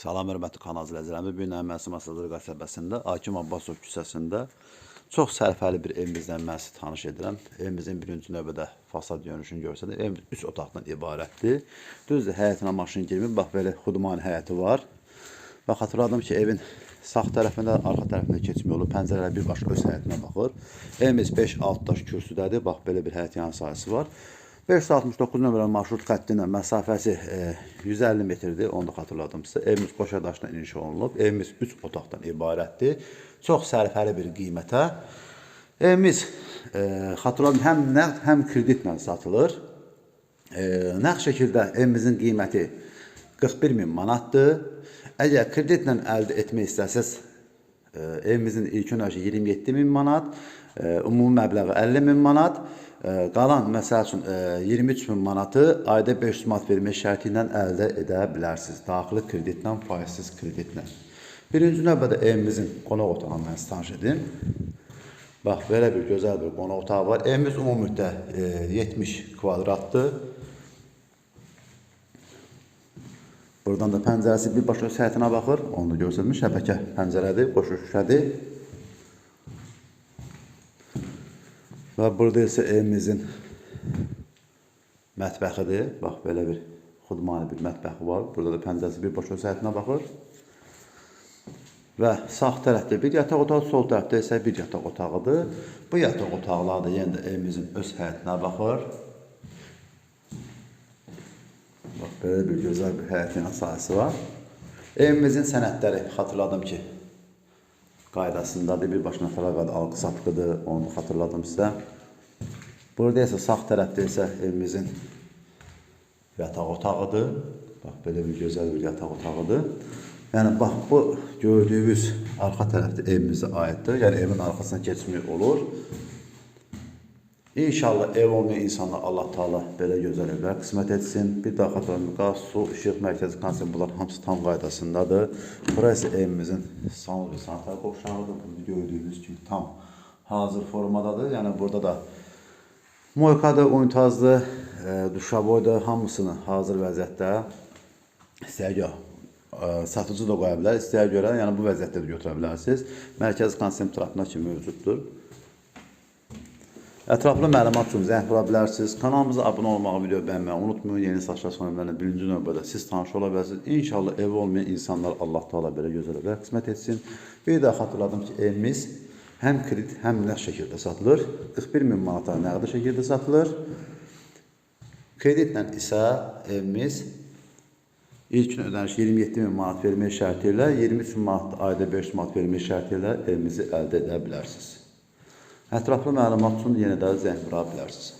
Salam hörmətli kanal izləyicilərimiz. Bu gün Əməsi Masadır qəsəbəsində Hakim Abbasov küçəsində çox sərfəli bir evimizdən mən sizə tanış edirəm. Evimizin birinci növbədə fasad görünüşünü görsədə evimiz 3 otaqdan ibarətdir. Düzdür, həyətinə maşın girmir. Bax belə xudmani həyəti var. Və xatırladım ki, evin sağ tərəfində, arxa tərəfində keçmə yolu, pəncərələr birbaşa öz həyətinə baxır. Evimiz 5-6 daş kürsüdədir. Bax belə bir həyət yan sahəsi var. 569 nömrəli marşrut xəttinin məsafəsi e, 150 metrdir. Onu da xatırladım sizə. Evimiz Qoşadaşdan inşa olunub. Evimiz 3 otaqdan ibarətdir. Çox sərfəli bir qiymətə. Evimiz e, xatırladım həm nəqd, həm kreditlə satılır. E, nəqd şəkildə evimizin qiyməti 41 min manatdır. Əgər kreditlə əldə etmək istəsəz, e, evimizin ilk önəşi 27 min manat, e, ümumi məbləği 50 min manat, e, qalan məsəl üçün e, 23 min manatı ayda 500 manat vermək şərti ilə əldə edə bilərsiniz. Daxili kreditlə, faizsiz kreditlə. Birinci növbədə evimizin qonaq otağını mən sizə tanış edim. Bax, belə bir gözəl bir qonaq otağı var. Evimiz ümumilikdə e, 70 kvadratdır. Buradan da pəncərəsi birbaşa öz həyətinə baxır. Onu da göstərmiş. Şəbəkə pəncərədir, qoşu şüşədir. Və burada isə evimizin mətbəxidir. Bax, belə bir xudmani bir mətbəxi var. Burada da pəncərəsi birbaşa öz həyətinə baxır. Və sağ tərəfdə bir yataq otağı, sol tərəfdə isə bir yataq otağıdır. Bu yataq otaqları da yenə evimizin öz həyətinə baxır. Bax, belə bir gözəl bir həyətin sahəsi var. Evimizin sənədləri xatırladım ki, qaydasındadır. Bir başına fəraqadı alqı satqıdır. Onu da xatırladım sizə. Burada isə sağ tərəfdə isə evimizin yataq otağıdır. Bax, belə bir gözəl bir yataq otağıdır. Yəni, bax, bu gördüyünüz arxa tərəfdə evimizə aiddir. Yəni, evin arxasına keçmək olur. İnşallah ev olmayan insanlar Allah Taala belə gözəl evlər qismət etsin. Bir daha xatırlayın, qaz, su, işıq, mərkəzi konsept bunlar hamısı tam qaydasındadır. Bura isə evimizin sanal və sanitar qovşağıdır. Bunu gördüyünüz kimi tam hazır formadadır. Yəni burada da moykadır, unitazdır, e, duşaboydur, hamısını hazır vəziyyətdə istəyərgah e, satıcı da qoya bilər, istəyə görə, yəni bu vəziyyətdə də götürə bilərsiniz. Mərkəzi konsentratına kimi mövcuddur. Ətraflı məlumat üçün zəng vura bilərsiniz. Kanalımıza abunə olmağı, video bəyənməyi unutmayın. Yeni saçlar sonralarına birinci növbədə siz tanış ola bilərsiniz. İnşallah evi olmayan insanlar Allah Taala belə gözəl evlər qismət etsin. Bir də xatırladım ki, evimiz həm kredit, həm nəqd şəkildə satılır. 41 min manata nəqdi şəkildə satılır. Kreditlə isə evimiz İlkin ödəniş 27 min manat vermək şərti ilə 23 min manat ayda 500 manat vermək şərti ilə evimizi əldə edə bilərsiniz. Ətraflı məlumat üçün yenə də zəng vura bilərsiniz.